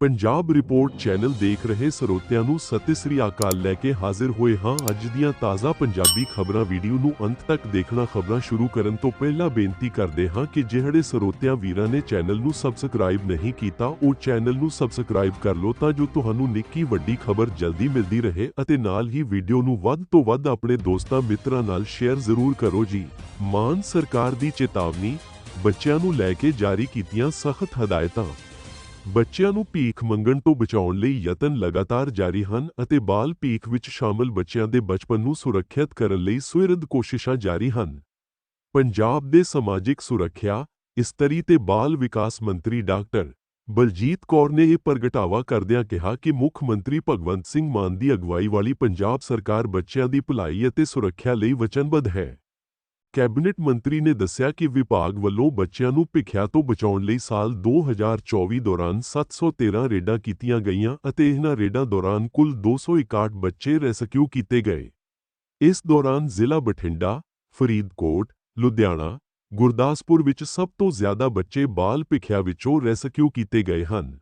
Punjab report channel ਦੇਖ ਰਹੇ ਸਰੋਤਿਆਂ ਨੂੰ ਸਤਿ ਸ੍ਰੀ ਅਕਾਲ ਲੈ ਕੇ ਹਾਜ਼ਰ ਹੋਏ ਹਾਂ। ਅੱਜ ਦੀਆਂ ਤਾਜ਼ਾ ਪੰਜਾਬੀ ਖਬਰਾਂ ਵੀਡੀਓ ਨੂੰ ਅੰਤ ਤੱਕ ਦੇਖਣਾ ਖਬਰਾਂ ਸ਼ੁਰੂ ਕਰਨ ਤੋਂ ਪਹਿਲਾਂ ਬੇਨਤੀ ਕਰਦੇ ਹਾਂ ਕਿ ਜਿਹੜੇ ਸਰੋਤਿਆਂ ਵੀਰਾਂ ਨੇ ਚੈਨਲ ਨੂੰ ਸਬਸਕ੍ਰਾਈਬ ਨਹੀਂ ਕੀਤਾ, ਉਹ ਚੈਨਲ ਨੂੰ ਸਬਸਕ੍ਰਾਈਬ ਕਰ ਲਓ ਤਾਂ ਜੋ ਤੁਹਾਨੂੰ ਨਿੱਕੀ ਵੱਡੀ ਖਬਰ ਜਲਦੀ ਮਿਲਦੀ ਰਹੇ ਅਤੇ ਨਾਲ ਹੀ ਵੀਡੀਓ ਨੂੰ ਵੱਧ ਤੋਂ ਵੱਧ ਆਪਣੇ ਦੋਸਤਾਂ ਮਿੱਤਰਾਂ ਨਾਲ ਸ਼ੇਅਰ ਜ਼ਰੂਰ ਕਰੋ ਜੀ। ਮਾਨ ਸਰਕਾਰ ਦੀ ਚੇਤਾਵਨੀ, ਬੱਚਿਆਂ ਨੂੰ ਲੈ ਕੇ ਜਾਰੀ ਕੀਤੀਆਂ ਸਖਤ ਹਦਾਇਤਾਂ। ਬੱਚਿਆਂ ਨੂੰ ਭੀਖ ਮੰਗਣ ਤੋਂ ਬਚਾਉਣ ਲਈ ਯਤਨ ਲਗਾਤਾਰ ਜਾਰੀ ਹਨ ਅਤੇ ਬਾਲ ਭੀਖ ਵਿੱਚ ਸ਼ਾਮਲ ਬੱਚਿਆਂ ਦੇ ਬਚਪਨ ਨੂੰ ਸੁਰੱਖਿਅਤ ਕਰਨ ਲਈ ਸੁਇਰਦ ਕੋਸ਼ਿਸ਼ਾਂ ਜਾਰੀ ਹਨ। ਪੰਜਾਬ ਦੇ ਸਮਾਜਿਕ ਸੁਰੱਖਿਆ, ਇਸਤਰੀ ਤੇ ਬਾਲ ਵਿਕਾਸ ਮੰਤਰੀ ਡਾਕਟਰ ਬਲਜੀਤ ਕੌਰ ਨੇ ਇਹ ਪ੍ਰਗਟਾਵਾ ਕਰਦਿਆਂ ਕਿਹਾ ਕਿ ਮੁੱਖ ਮੰਤਰੀ ਭਗਵੰਤ ਸਿੰਘ ਮਾਨ ਦੀ ਅਗਵਾਈ ਵਾਲੀ ਪੰਜਾਬ ਸਰਕਾਰ ਬੱਚਿਆਂ ਦੀ ਭਲਾਈ ਅਤੇ ਸੁਰੱਖਿਆ ਲਈ ਵਚਨਬੱਧ ਹੈ। ਕੈਬਨਿਟ ਮੰਤਰੀ ਨੇ ਦੱਸਿਆ ਕਿ ਵਿਭਾਗ ਵੱਲੋਂ ਬੱਚਿਆਂ ਨੂੰ ਭਿੱਖਿਆ ਤੋਂ ਬਚਾਉਣ ਲਈ ਸਾਲ 2024 ਦੌਰਾਨ 713 ਰੇਡਾਂ ਕੀਤੀਆਂ ਗਈਆਂ ਅਤੇ ਇਹਨਾਂ ਰੇਡਾਂ ਦੌਰਾਨ ਕੁੱਲ 261 ਬੱਚੇ ਰੈਸਕਿਊ ਕੀਤੇ ਗਏ। ਇਸ ਦੌਰਾਨ ਜ਼ਿਲ੍ਹਾ ਬਠਿੰਡਾ, ਫਰੀਦਕੋਟ, ਲੁਧਿਆਣਾ, ਗੁਰਦਾਸਪੁਰ ਵਿੱਚ ਸਭ ਤੋਂ ਜ਼ਿਆਦਾ ਬੱਚੇ ਬਾਲ ਭਿੱਖਿਆ ਵਿੱਚੋਂ ਰੈਸਕਿਊ ਕੀਤੇ ਗਏ ਹਨ।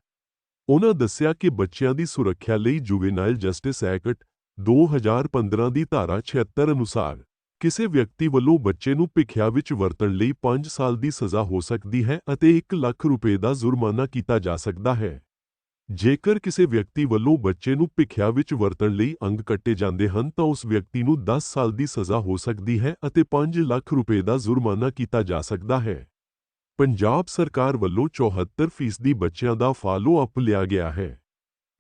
ਉਨ੍ਹਾਂ ਦੱਸਿਆ ਕਿ ਬੱਚਿਆਂ ਦੀ ਸੁਰੱਖਿਆ ਲਈ ਜੁਵੇਨਾਈਲ ਜਸਟਿਸ ਐਕਟ 2015 ਦੀ ਧਾਰਾ 76 ਅਨੁਸਾਰ ਕਿਸੇ ਵਿਅਕਤੀ ਵੱਲੋਂ ਬੱਚੇ ਨੂੰ ਭਿੱਖਿਆ ਵਿੱਚ ਵਰਤਣ ਲਈ 5 ਸਾਲ ਦੀ ਸਜ਼ਾ ਹੋ ਸਕਦੀ ਹੈ ਅਤੇ 1 ਲੱਖ ਰੁਪਏ ਦਾ ਜੁਰਮਾਨਾ ਕੀਤਾ ਜਾ ਸਕਦਾ ਹੈ। ਜੇਕਰ ਕਿਸੇ ਵਿਅਕਤੀ ਵੱਲੋਂ ਬੱਚੇ ਨੂੰ ਭਿੱਖਿਆ ਵਿੱਚ ਵਰਤਣ ਲਈ ਅੰਗ ਕੱਟੇ ਜਾਂਦੇ ਹਨ ਤਾਂ ਉਸ ਵਿਅਕਤੀ ਨੂੰ 10 ਸਾਲ ਦੀ ਸਜ਼ਾ ਹੋ ਸਕਦੀ ਹੈ ਅਤੇ 5 ਲੱਖ ਰੁਪਏ ਦਾ ਜੁਰਮਾਨਾ ਕੀਤਾ ਜਾ ਸਕਦਾ ਹੈ। ਪੰਜਾਬ ਸਰਕਾਰ ਵੱਲੋਂ 74% ਫੀਸਦੀ ਬੱਚਿਆਂ ਦਾ ਫਾਲੋ ਅਪ ਲਿਆ ਗਿਆ ਹੈ।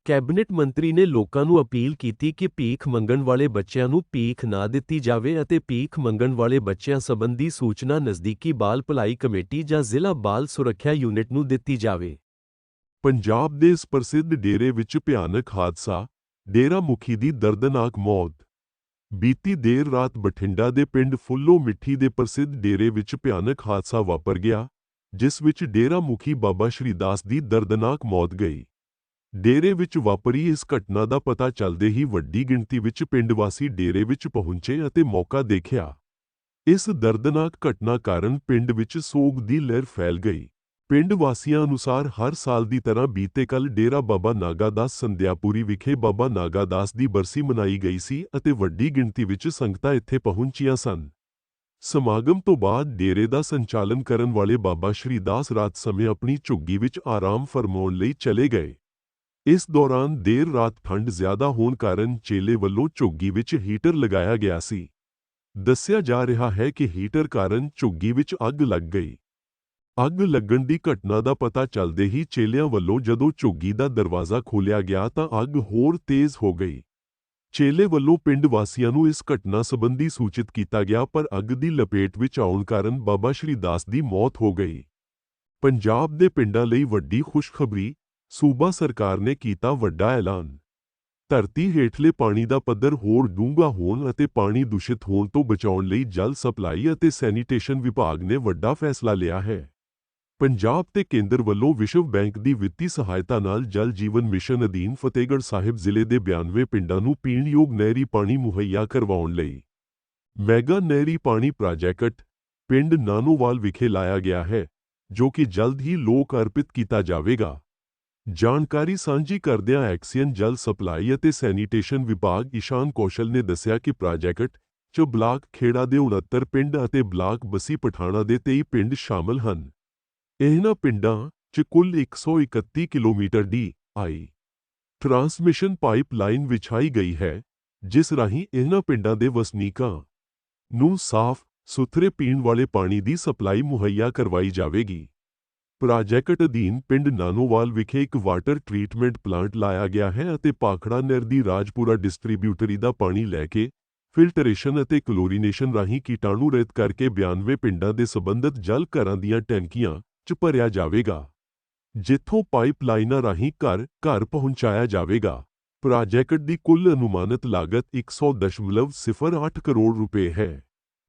ਕੈਬਨਿਟ ਮੰਤਰੀ ਨੇ ਲੋਕਾਂ ਨੂੰ ਅਪੀਲ ਕੀਤੀ ਕਿ ਭੀਖ ਮੰਗਣ ਵਾਲੇ ਬੱਚਿਆਂ ਨੂੰ ਭੀਖ ਨਾ ਦਿੱਤੀ ਜਾਵੇ ਅਤੇ ਭੀਖ ਮੰਗਣ ਵਾਲੇ ਬੱਚਿਆਂ ਸੰਬੰਧੀ ਸੂਚਨਾ ਨਜ਼ਦੀਕੀ ਬਾਲ ਭਲਾਈ ਕਮੇਟੀ ਜਾਂ ਜ਼ਿਲ੍ਹਾ ਬਾਲ ਸੁਰੱਖਿਆ ਯੂਨਿਟ ਨੂੰ ਦਿੱਤੀ ਜਾਵੇ। ਪੰਜਾਬ ਦੇ ਇਸ ਪ੍ਰਸਿੱਧ ਡੇਰੇ ਵਿੱਚ ਭਿਆਨਕ ਹਾਦਸਾ ਡੇਰਾ ਮੁਖੀ ਦੀ ਦਰਦਨਾਕ ਮੌਤ। ਬੀਤੀ ਦੇਰ ਰਾਤ ਬਠਿੰਡਾ ਦੇ ਪਿੰਡ ਫੁੱਲੋ ਮਿੱਠੀ ਦੇ ਪ੍ਰਸਿੱਧ ਡੇਰੇ ਵਿੱਚ ਭਿਆਨਕ ਹਾਦਸਾ ਵਾਪਰ ਗਿਆ, ਜਿਸ ਵਿੱਚ ਡੇਰਾ ਮੁਖੀ ਬਾਬਾ ਸ਼੍ਰੀਦਾਸ ਦੀ ਦਰਦਨਾਕ ਮੌਤ ਗਈ। ਡੇਰੇ ਵਿੱਚ ਵਾਪਰੀ ਇਸ ਘਟਨਾ ਦਾ ਪਤਾ ਚੱਲਦੇ ਹੀ ਵੱਡੀ ਗਿਣਤੀ ਵਿੱਚ ਪਿੰਡ ਵਾਸੀ ਡੇਰੇ ਵਿੱਚ ਪਹੁੰਚੇ ਅਤੇ ਮੌਕਾ ਦੇਖਿਆ। ਇਸ ਦਰਦਨਾਕ ਘਟਨਾ ਕਾਰਨ ਪਿੰਡ ਵਿੱਚ ਸੋਗ ਦੀ ਲਹਿਰ ਫੈਲ ਗਈ। ਪਿੰਡ ਵਾਸੀਆਂ ਅਨੁਸਾਰ ਹਰ ਸਾਲ ਦੀ ਤਰ੍ਹਾਂ ਬੀਤੇ ਕੱਲ ਡੇਰਾ ਬਾਬਾ ਨਾਗਾਦਾਸ ਸੰਧਿਆਪੁਰੀ ਵਿਖੇ ਬਾਬਾ ਨਾਗਾਦਾਸ ਦੀ ਬਰਸੀ ਮਨਾਈ ਗਈ ਸੀ ਅਤੇ ਵੱਡੀ ਗਿਣਤੀ ਵਿੱਚ ਸੰਗਤਾਂ ਇੱਥੇ ਪਹੁੰਚੀਆਂ ਸਨ। ਸਮਾਗਮ ਤੋਂ ਬਾਅਦ ਡੇਰੇ ਦਾ ਸੰਚਾਲਨ ਕਰਨ ਵਾਲੇ ਬਾਬਾ ਸ਼੍ਰੀਦਾਸ ਰਾਤ ਸਮੇਂ ਆਪਣੀ ਝੁੱਗੀ ਵਿੱਚ ਆਰਾਮ ਫਰਮਾਉਣ ਲਈ ਚਲੇ ਗਏ। ਇਸ ਦੌਰਾਨ ਦੇਰ ਰਾਤ ਠੰਡ ਜ਼ਿਆਦਾ ਹੋਣ ਕਾਰਨ ਚੇਲੇ ਵੱਲੋਂ ਝੁੱਗੀ ਵਿੱਚ ਹੀਟਰ ਲਗਾਇਆ ਗਿਆ ਸੀ। ਦੱਸਿਆ ਜਾ ਰਿਹਾ ਹੈ ਕਿ ਹੀਟਰ ਕਾਰਨ ਝੁੱਗੀ ਵਿੱਚ ਅੱਗ ਲੱਗ ਗਈ। ਅੱਗ ਲੱਗਣ ਦੀ ਘਟਨਾ ਦਾ ਪਤਾ ਚੱਲਦੇ ਹੀ ਚੇਲਿਆਂ ਵੱਲੋਂ ਜਦੋਂ ਝੁੱਗੀ ਦਾ ਦਰਵਾਜ਼ਾ ਖੋਲ੍ਹਿਆ ਗਿਆ ਤਾਂ ਅੱਗ ਹੋਰ ਤੇਜ਼ ਹੋ ਗਈ। ਚੇਲੇ ਵੱਲੋਂ ਪਿੰਡ ਵਾਸੀਆਂ ਨੂੰ ਇਸ ਘਟਨਾ ਸੰਬੰਧੀ ਸੂਚਿਤ ਕੀਤਾ ਗਿਆ, ਪਰ ਅੱਗ ਦੀ ਲਪੇਟ ਵਿੱਚ ਆਉਣ ਕਾਰਨ ਬਾਬਾ ਸ਼੍ਰੀਦਾਸ ਦੀ ਮੌਤ ਹੋ ਗਈ। ਪੰਜਾਬ ਦੇ ਪਿੰਡਾਂ ਲਈ ਵੱਡੀ ਖੁਸ਼ਖਬਰੀ ਸੂਬਾ ਸਰਕਾਰ ਨੇ ਕੀਤਾ ਵੱਡਾ ਐਲਾਨ। ਧਰਤੀ ਹੇਠਲੇ ਪਾਣੀ ਦਾ ਪੱਧਰ ਹੋਰ ਡੂੰਘਾ ਹੋਣ ਅਤੇ ਪਾਣੀ ਦੂਸ਼ਿਤ ਹੋਣ ਤੋਂ ਬਚਾਉਣ ਲਈ ਜਲ ਸਪਲਾਈ ਅਤੇ ਸੈਨੀਟੇਸ਼ਨ ਵਿਭਾਗ ਨੇ ਵੱਡਾ ਫੈਸਲਾ ਲਿਆ ਹੈ। ਪੰਜਾਬ ਤੇ ਕੇਂਦਰ ਵੱਲੋਂ ਵਿਸ਼ਵ ਬੈਂਕ ਦੀ ਵਿੱਤੀ ਸਹਾਇਤਾ ਨਾਲ ਜਲ ਜੀਵਨ ਮਿਸ਼ਨ ਅਧੀਨ ਫਤਿਹਗੜ੍ਹ ਸਾਹਿਬ ਜ਼ਿਲ੍ਹੇ ਦੇ 92 ਪਿੰਡਾਂ ਨੂੰ ਪੀਣਯੋਗ ਨਹਿਰੀ ਪਾਣੀ ਮੁਹੱਈਆ ਕਰਵਾਉਣ ਲਈ ਮੈਗਾ ਨਹਿਰੀ ਪਾਣੀ ਪ੍ਰਾਜੈਕਟ ਪਿੰਡ ਨਾਨੋਵਾਲ ਵਿਖੇ ਲਾਇਆ ਗਿਆ ਹੈ, ਜੋ ਕਿ ਜਲਦ ਹੀ ਲੋਕ ਅਰਪਿਤ ਕੀਤਾ ਜਾਵੇਗਾ। ਜਾਣਕਾਰੀ ਸਾਂਝੀ ਕਰਦਿਆਂ ਐਕਸੀਅਨ ਜਲ ਸਪਲਾਈ ਅਤੇ ਸੈਨੀਟੇਸ਼ਨ ਵਿਭਾਗ ਈਸ਼ਾਨ ਕੌਸ਼ਲ ਨੇ ਦੱਸਿਆ ਕਿ ਪ੍ਰਾਜੈਕਟ 'ਚ ਬਲਾਕ ਖੇੜਾ ਦੇ 69 ਪਿੰਡ ਅਤੇ ਬਲਾਕ ਬਸੀ ਪਠਾਣਾ ਦੇ 23 ਪਿੰਡ ਸ਼ਾਮਲ ਹਨ। ਇਹਨਾਂ ਪਿੰਡਾਂ 'ਚ ਕੁੱਲ 131 ਕਿਲੋਮੀਟਰ ਦੀ ਆਈ ਟਰਾਂਸਮਿਸ਼ਨ ਪਾਈਪਲਾਈਨ ਵਿਛਾਈ ਗਈ ਹੈ, ਜਿਸ ਰਾਹੀਂ ਇਹਨਾਂ ਪਿੰਡਾਂ ਦੇ ਵਸਨੀਕਾਂ ਨੂੰ ਸਾਫ਼ ਸੁਥਰੇ ਪੀਣ ਵਾਲੇ ਪਾਣੀ ਦੀ ਸਪਲਾਈ ਮੁਹੱਈਆ ਕਰਵਾਈ ਜਾਵੇਗੀ। ਪ੍ਰਾਜੈਕਟ ਅਧੀਨ ਪਿੰਡ ਨਾਨੋਵਾਲ ਵਿਖੇ ਇੱਕ ਵਾਟਰ ਟ੍ਰੀਟਮੈਂਟ ਪਲਾਂਟ ਲਾਇਆ ਗਿਆ ਹੈ ਅਤੇ ਪਾਖੜਾ ਨਹਿਰ ਦੀ ਰਾਜਪੁਰਾ ਡਿਸਟ੍ਰੀਬਿਊਟਰੀ ਦਾ ਪਾਣੀ ਲੈ ਕੇ ਫਿਲਟਰੇਸ਼ਨ ਅਤੇ ਕਲੋਰੀਨੇਸ਼ਨ ਰਾਹੀਂ ਕੀਟਾਣੂ ਰਹਿਤ ਕਰਕੇ 92 ਪਿੰਡਾਂ ਦੇ ਸਬੰਧਤ ਜਲ ਘਰਾਂ ਦੀਆਂ ਟੈਂਕੀਆਂ 'ਚ ਭਰਿਆ ਜਾਵੇਗਾ, ਜਿੱਥੋਂ ਪਾਈਪਲਾਈਨਾਂ ਰਾਹੀਂ ਘਰ ਘਰ ਪਹੁੰਚਾਇਆ ਜਾਵੇਗਾ। ਪ੍ਰਾਜੈਕਟ ਦੀ ਕੁੱਲ ਅਨੁਮਾਨਿਤ ਲਾਗਤ 100.08 ਕਰੋੜ ਰੁਪਏ ਹੈ।